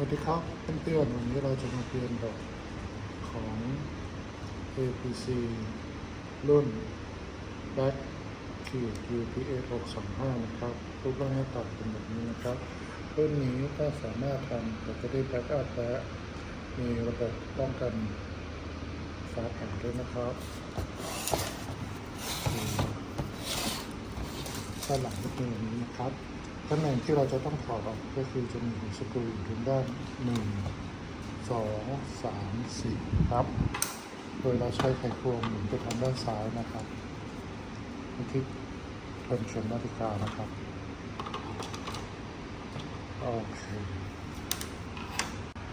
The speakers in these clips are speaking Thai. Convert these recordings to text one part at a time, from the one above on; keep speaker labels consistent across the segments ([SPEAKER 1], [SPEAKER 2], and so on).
[SPEAKER 1] วัสดีครับเพื่อนๆวันนี้เราจะมาเรียนแบบของ APC รุ่น Back ขีด UPS 625 นะครับรูปร่างหน้าตัดเป็นแบบนี้นะครับรุ่นนี้ก็สามารถทำแบตเตอรี่แบ็กอัพและมีระบบป้องกันฟ้าผ่าด้วยนะครับด้านหลังก็เป็นแบบนี้นะครับ ตำแหน่งที่เราจะต้องถอดออกก็คือจะมีหัวสกรูอยู่ทางด้านหนึ่งสองสามสี่ครับ โดยเราใช้ไขควงหมุนไปทางด้านซ้ายนะครับที่ทนเข็มนาฬิกานะครับโอเค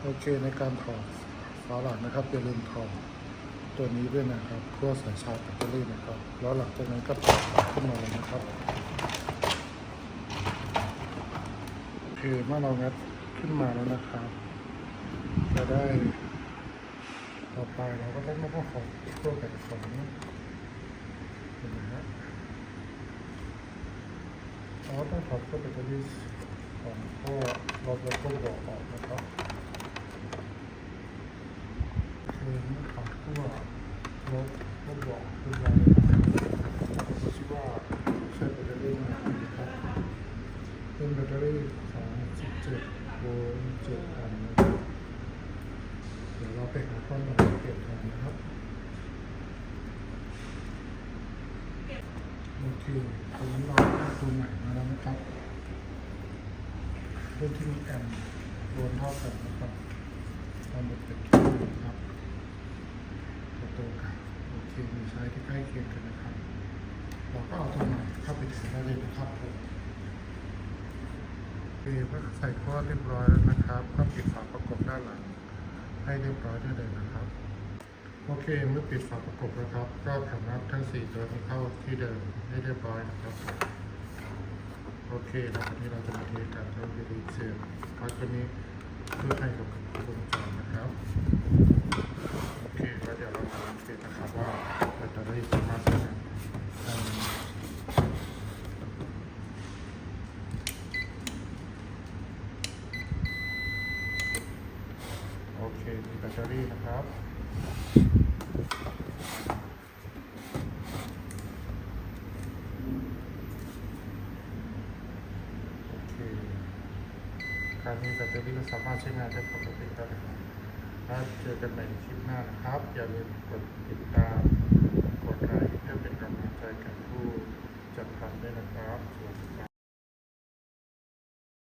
[SPEAKER 1] โอเคในการถอดฝาหลังนะครับอย่าลืมถอดตัวนี้ด้วยนะครับเพื่อใส่ชาร์จแบตเตอรี่นะครับ แล้วหลังจากนั้นก็ปรับฝาขึ้นมาเลยนะครับ โอเคเมื่อเรางัดขึ้นมาแล้วนะครับ จะได้ต่อไปเราก็ต้องมาขอตัวแบ่งของเห็นไหมฮะเราก็ต้องถอดตัวแบตเตอรี่ของท่อเรถแล้วก็บอกออกนะครับคือเมื่อถอตัวรถก็บอกขึ้นมาเลยนะครับเราคิดว่าใช้แบตเตอรี่นะครับเป็นแบตเตอรี่ของ 17โวลต์7อันเดี๋ยวเราไปหาข้อมูลเปลี่ยนนนะครับโอเคตอนนี้เราได้ตัวใหม่มาแล้วนะครับรุ่นที่มีแอมป์รวมเท่ากันนะครับเราหมดเป็นที่นะครับตัวโตกันโอเคมีไซส์ที่ใกล้เคียงกันนะครับเราก็เอาตัวใหม่เข้าไปถึงได้เลยนะครับผม โอเคก็ใส่ข้อเรียบร้อยแล้วนะครับ ก็ปิดฝาประกบด้านหลัง ให้เรียบร้อยได้เลยนะครับ โอเค เมื่อปิดฝาประกบแล้วครับ ก็สามารถทั้ง 4 ตัวนี้เข้าที่เดิมให้เรียบร้อยนะครับ โอเคแล้ววันนี้เราจะมาเทการใช้วิธีเซียบปลั๊กตัวนี้เพื่อให้กับวงจรนะครับ โอเคแล้วเดี๋ยวเรามาลองเทสนะครับว่าแบตเตอรี่สามารถใช้งานได้ไหมโอเค มีแบตเตอรี่นะครับโอเคการมีแบตเตอรี่ก็สามารถใช้งานได้ปกติแล้วนะครับแล้วเจอกันใหม่ในคลิปหน้านะครับ อย่าลืมกดติดตาม กดไลค์เพื่อเป็น